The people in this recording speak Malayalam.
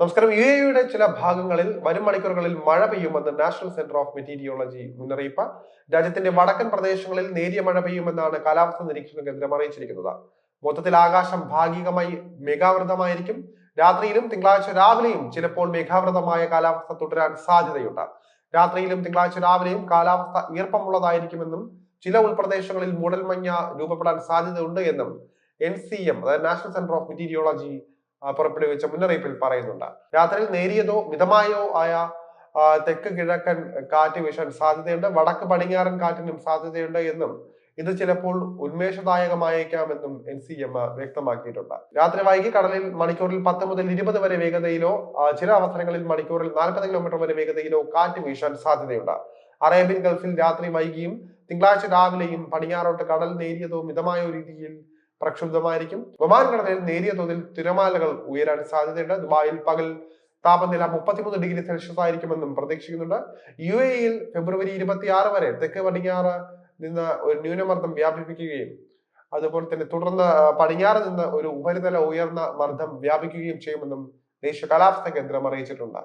നമസ്കാരം. യു എയുടെ ചില ഭാഗങ്ങളിൽ വരും മണിക്കൂറുകളിൽ മഴ പെയ്യുമെന്ന് നാഷണൽ സെന്റർ ഓഫ് മെറ്റീരിയോളജി മുന്നറിയിപ്പ്. രാജ്യത്തിന്റെ വടക്കൻ പ്രദേശങ്ങളിൽ നേരിയ മഴ പെയ്യുമെന്നാണ് കാലാവസ്ഥാ നിരീക്ഷണ കേന്ദ്രം അറിയിച്ചിരിക്കുന്നത്. മൊത്തത്തിൽ ആകാശം ഭാഗികമായി മേഘാവൃതമായിരിക്കും. രാത്രിയിലും തിങ്കളാഴ്ച രാവിലെയും ചിലപ്പോൾ മേഘാവൃതമായ കാലാവസ്ഥ തുടരാൻ സാധ്യതയുണ്ട്. രാത്രിയിലും തിങ്കളാഴ്ച രാവിലെയും കാലാവസ്ഥ ഈർപ്പമുള്ളതായിരിക്കുമെന്നും ചില ഉൾപ്രദേശങ്ങളിൽ മൂടൽമഞ്ഞ രൂപപ്പെടാൻ സാധ്യതയുണ്ട് എന്നും എൻ സി എം അതായത് നാഷണൽ സെന്റർ ഓഫ് മെറ്റീരിയോളജി പുറപ്പെടുവിച്ച മുന്നറിയിപ്പിൽ പറയുന്നുണ്ട്. രാത്രിയിൽ നേരിയതോ മിതമായോ ആയ തെക്ക് കിഴക്കൻ കാറ്റ് വീശാൻ സാധ്യതയുണ്ട്. വടക്ക് പടിഞ്ഞാറൻ കാറ്റിനും സാധ്യതയുണ്ട് എന്നും ഇത് ചിലപ്പോൾ ഉന്മേഷദായകമായേക്കാമെന്നും എൻ സി എം വ്യക്തമാക്കിയിട്ടുണ്ട്. രാത്രി വൈകി കടലിൽ മണിക്കൂറിൽ പത്ത് മുതൽ ഇരുപത് വരെ വേഗതയിലോ ചില അവസരങ്ങളിൽ മണിക്കൂറിൽ നാൽപ്പത് കിലോമീറ്റർ വരെ വേഗതയിലോ കാറ്റ് വീശാൻ സാധ്യതയുണ്ട്. അറേബ്യൻ ഗൾഫിൽ രാത്രി വൈകിയും തിങ്കളാഴ്ച രാവിലെയും പടിഞ്ഞാറോട്ട് കടൽ നേരിയതോ മിതമായോ രീതിയിൽ പ്രക്ഷുബ്ധമായിരിക്കും. ഒമാൻ കടലിൽ നേരിയ തോതിൽ തിരമാലകൾ ഉയരാൻ സാധ്യതയുണ്ട്. ദുബായിൽ പകൽ താപനില മുപ്പത്തിമൂന്ന് ഡിഗ്രി സെൽഷ്യസ് ആയിരിക്കുമെന്നും പ്രതീക്ഷിക്കുന്നുണ്ട്. യു എയിൽ ഫെബ്രുവരി ഇരുപത്തിയാറ് വരെ തെക്ക് പടിഞ്ഞാറ് നിന്ന് ഒരു ന്യൂനമർദ്ദം വ്യാപിപ്പിക്കുകയും അതുപോലെ തന്നെ തുടർന്ന് പടിഞ്ഞാറ് നിന്ന് ഒരു ഉപരിതല ഉയർന്ന മർദ്ദം വ്യാപിക്കുകയും ചെയ്യുമെന്നും ദേശീയ കാലാവസ്ഥാ കേന്ദ്രം അറിയിച്ചിട്ടുണ്ട്.